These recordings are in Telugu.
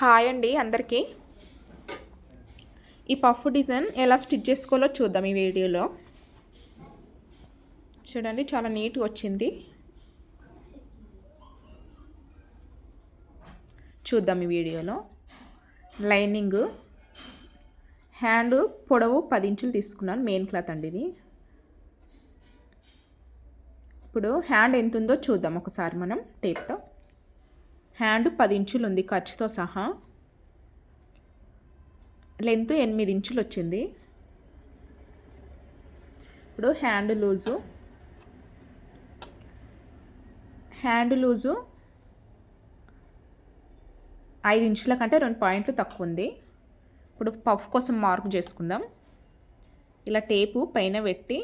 హాయ్ అండి అందరికీ. ఈ పఫ్ డిజైన్ ఎలా స్టిచ్ చేసుకోవాలో చూద్దాం ఈ వీడియోలో. చూడండి చాలా నీట్గా వచ్చింది. చూద్దాం ఈ వీడియోలో. లైనింగ్ హ్యాండ్ పొడవు పది ఇంచులు తీసుకున్నాను మెయిన్ క్లాత్ అండి ఇది. ఇప్పుడు హ్యాండ్ ఎంత ఉందో చూద్దాం ఒకసారి మనం టేప్తో. హ్యాండ్ పది ఇంచులు ఉంది ఖర్చుతో సహా. లెంత్ ఎనిమిది ఇంచులు వచ్చింది ఇప్పుడు హ్యాండ్ లూజు. హ్యాండ్ లూజు ఐదు ఇంచుల కంటే రెండు పాయింట్లు తక్కువ ఉంది ఇప్పుడు పఫ్ కోసం మార్క్ చేసుకుందాం. ఇలా టేపు పైన పెట్టి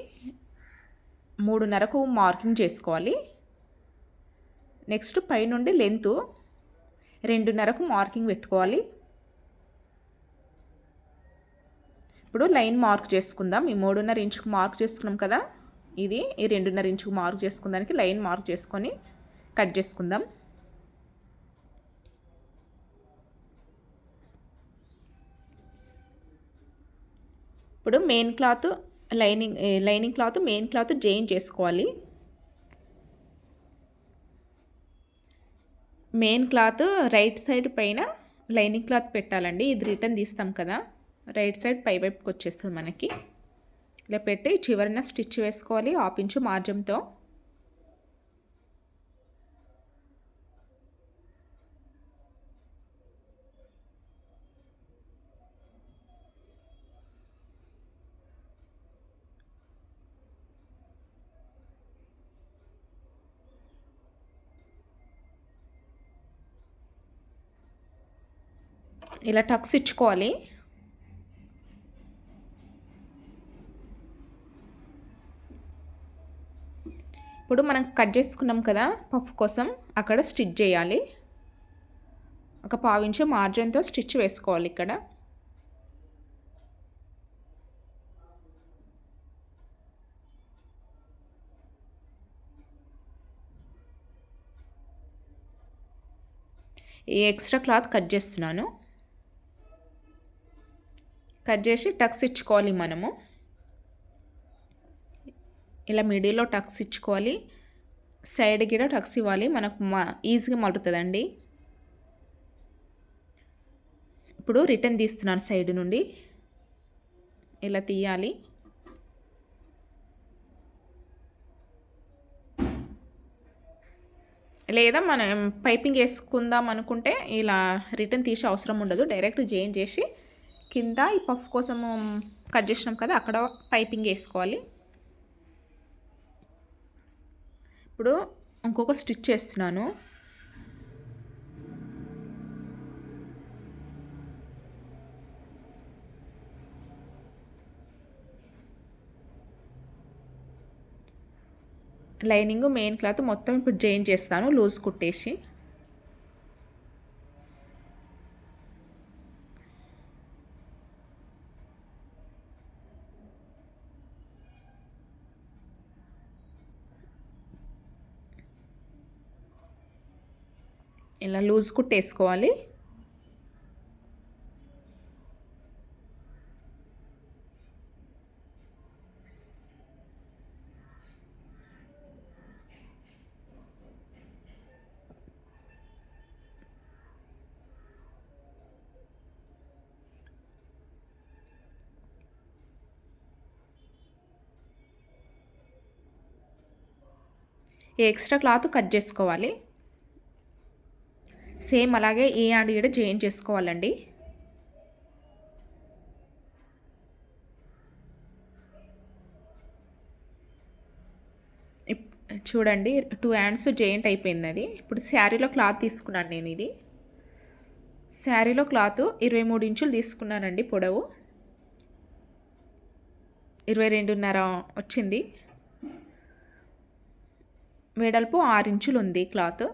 మూడున్నరకు మార్కింగ్ చేసుకోవాలి. నెక్స్ట్ పైనుండి లెంత్ రెండున్నరకు మార్కింగ్ పెట్టుకోవాలి. ఇప్పుడు లైన్ మార్క్ చేసుకుందాం. ఈ మూడున్నర ఇంచుకు మార్క్ చేసుకున్నాం కదా? ఇది ఈ రెండున్నర ఇంచుకు మార్క్ చేసుకుందానికి లైన్ మార్క్ చేసుకొని కట్ చేసుకుందాం. ఇప్పుడు main cloth lining lining cloth main cloth join చేసుకోవాలి. మెయిన్ క్లాత్ రైట్ సైడ్ పైన లైనింగ్ క్లాత్ పెట్టాలండి. ఇది రిటర్న్ తీస్తాం కదా. రైట్ సైడ్ పై వైపుకి వచ్చేస్తుంది మనకి. ఇలా పెట్టి చివరిన స్టిచ్ వేసుకోవాలి. ఆపించు మార్జంతో ఇలా టక్స్ ఇచ్చుకోవాలి. ఇప్పుడు మనం కట్ చేసుకున్నాం కదా పఫ్ కోసం అక్కడ స్టిచ్ చేయాలి. ఒక పావించు మార్జిన్తో స్టిచ్ వేసుకోవాలి ఇక్కడ. ఈ ఎక్స్ట్రా క్లాత్ కట్ చేస్తున్నాను. కట్ చేసి టక్స్ ఇచ్చుకోవాలి మనము. ఇలా మిడిల్లో టక్స్ ఇచ్చుకోవాలి. సైడ్ కూడా టక్స్ ఇవ్వాలి. మనకు మా ఈజీగా మలుతుందండి ఇప్పుడు రిటర్న్ తీస్తున్నాను సైడ్ నుండి. ఇలా తీయాలి. లేదా మనం పైపింగ్ వేసుకుందాం అనుకుంటే ఇలా రిటర్న్ తీసే అవసరం ఉండదు. డైరెక్ట్ జాయిన్ చేసి కింద ఈ పఫ్ కోసం కట్ చేసినాం కదా అక్కడ పైపింగ్ వేసుకోవాలి. ఇప్పుడు ఇంకొక స్టిచ్ చేస్తున్నాను. లైనింగ్ మెయిన్ క్లాత్ మొత్తం ఇప్పుడు జాయిన్ చేస్తాను లూజ్ కుట్టేసి. ఇలా లూజ్ కుట్టేసుకోవాలి. ఈ ఎక్స్ట్రా క్లాత్ కట్ చేసుకోవాలి. సేమ్ అలాగే ఈ యాడ్ ఈడ జాయిన్ చేసుకోవాలండి. చూడండి టూ హ్యాండ్స్ జాయింట్ అయిపోయింది అది. ఇప్పుడు శారీలో క్లాత్ తీసుకున్నాను నేను ఇది. శారీలో క్లాత్ ఇరవై మూడు ఇంచులు తీసుకున్నానండి పొడవు. ఇరవై రెండున్నర వచ్చింది. వెడల్పు ఆరు ఇంచులు ఉంది క్లాత్.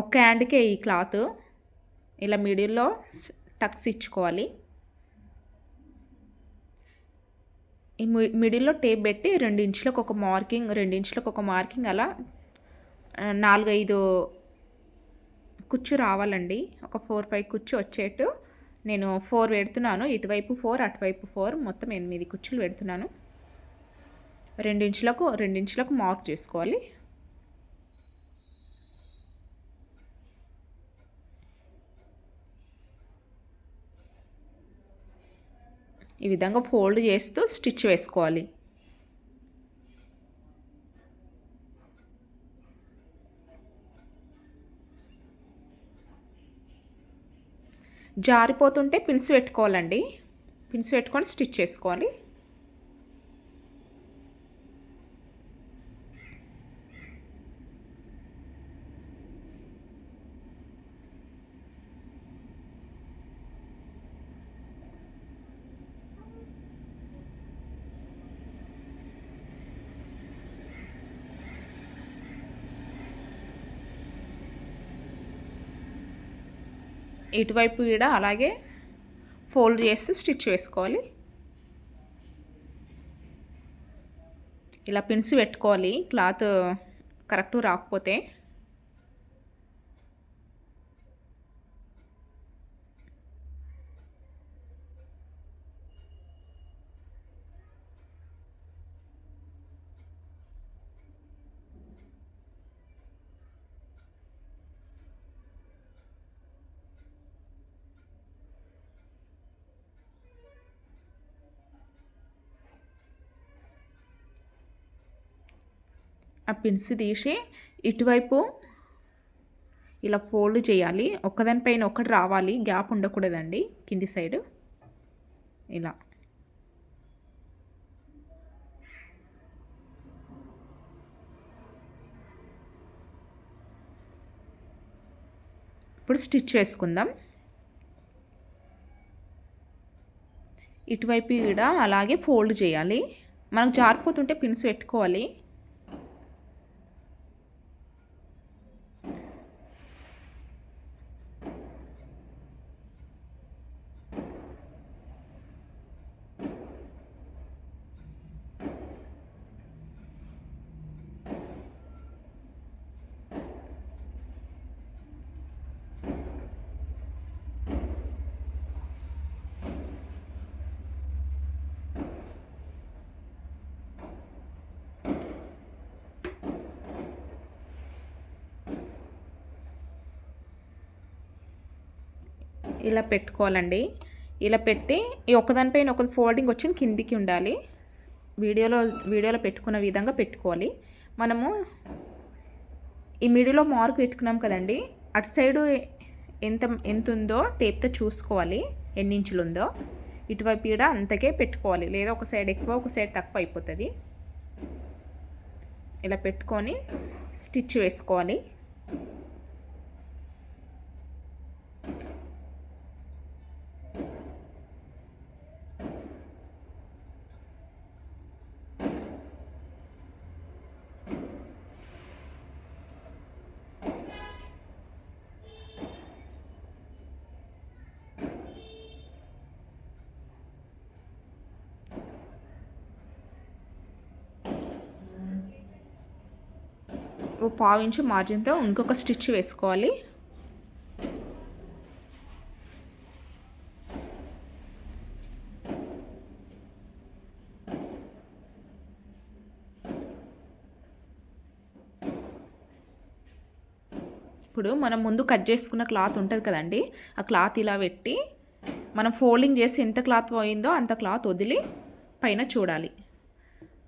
ఒక హ్యాండ్కే ఈ క్లాత్ ఇలా మిడిల్లో టక్స్ ఇచ్చుకోవాలి. ఈ మిడిల్లో టేప్ పెట్టి రెండు ఇంచులకు ఒక మార్కింగ్ రెండు ఇంచులకు ఒక మార్కింగ్ అలా నాలుగైదు కుచ్చు రావాలండి. ఒక ఫోర్ ఫైవ్ కుచ్చు వచ్చేట్టు నేను ఫోర్ పెడుతున్నాను. ఇటువైపు ఫోర్ అటువైపు ఫోర్ మొత్తం ఎనిమిది కుచ్చులు పెడుతున్నాను. రెండించులకు రెండించులకు మార్క్ చేసుకోవాలి. ఈ విధంగా ఫోల్డ్ చేస్తూ స్టిచ్ వేసుకోవాలి. జారిపోతుంటే పిన్స్ పెట్టుకోవాలండి. పిన్స్ పెట్టుకొని స్టిచ్ చేసుకోవాలి. ఇటువైపు కూడా అలాగే ఫోల్డ్ చేస్తూ స్టిచ్ వేసుకోవాలి ఇలా పిన్స్ పెట్టుకోవాలి. క్లాత్ కరెక్ట్ రాకపోతే ఆ పిన్స్ తీసి ఇటువైపు ఇలా ఫోల్డ్ చేయాలి. ఒక్కదానిపైన ఒకటి రావాలి. గ్యాప్ ఉండకూడదండి. కింది సైడ్. ఇలా. ఇప్పుడు స్టిచ్ వేసుకుందాం ఇటువైపు కూడా అలాగే ఫోల్డ్ చేయాలి. మనకు జారిపోతుంటే పిన్స్ పెట్టుకోవాలి. ఇలా పెట్టుకోవాలండి. ఇలా పెట్టి ఈ ఒకదానిపైన ఒక ఫోల్డింగ్ వచ్చింది కిందికి ఉండాలి. వీడియోలో వీడియోలో పెట్టుకున్న విధంగా పెట్టుకోవాలి. మనము ఈ మిడిలో మార్క్ పెట్టుకున్నాం కదండి. అటు సైడు ఎంత ఎంత ఉందో టేప్తో చూసుకోవాలి. ఎన్ని ఇంచులు ఉందో ఇటువైపు కూడా అంతకే పెట్టుకోవాలి. లేదా ఒక సైడ్ ఎక్కువ ఒక సైడ్ తక్కువ అయిపోతుంది. ఇలా పెట్టుకొని స్టిచ్ వేసుకోవాలి. పావించు మార్జిన్తో ఇంకొక స్టిచ్ వేసుకోవాలి. ఇప్పుడు మనం ముందు కట్ చేసుకున్న క్లాత్ ఉంటుంది కదండి ఆ క్లాత్ ఇలా పెట్టి మనం ఫోల్డింగ్ చేసి ఎంత క్లాత్ పోయిందో అంత క్లాత్ వదిలి పైన చూడాలి.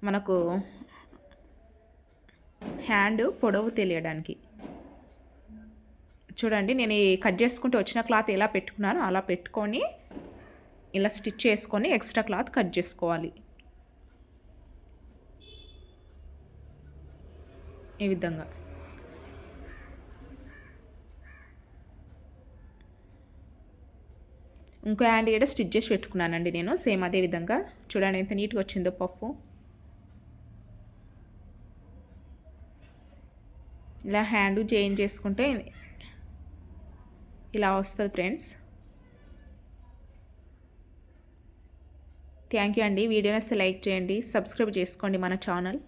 మనకు హ్యాండ్ పొడవు తెలియడానికి. చూడండి నేను ఈ కట్ చేసుకుంటూ వచ్చిన క్లాత్ ఎలా పెట్టుకున్నానో అలా పెట్టుకొని ఇలా స్టిచ్ చేసుకొని ఎక్స్ట్రా క్లాత్ కట్ చేసుకోవాలి. ఈ విధంగా. ఇంకో హ్యాండ్ కూడా స్టిచ్ చేసి పెట్టుకున్నానండి నేను సేమ్ అదే విధంగా. చూడండి ఎంత నీట్గా వచ్చిందో పప్పు ఇలా హ్యాండ్ చేంజ్ చేసుకుంటే ఇలా వస్తుంది ఫ్రెండ్స్. థ్యాంక్ యూ అండి. వీడియోని లైక్ చేయండి. సబ్స్క్రైబ్ చేసుకోండి మన ఛానల్.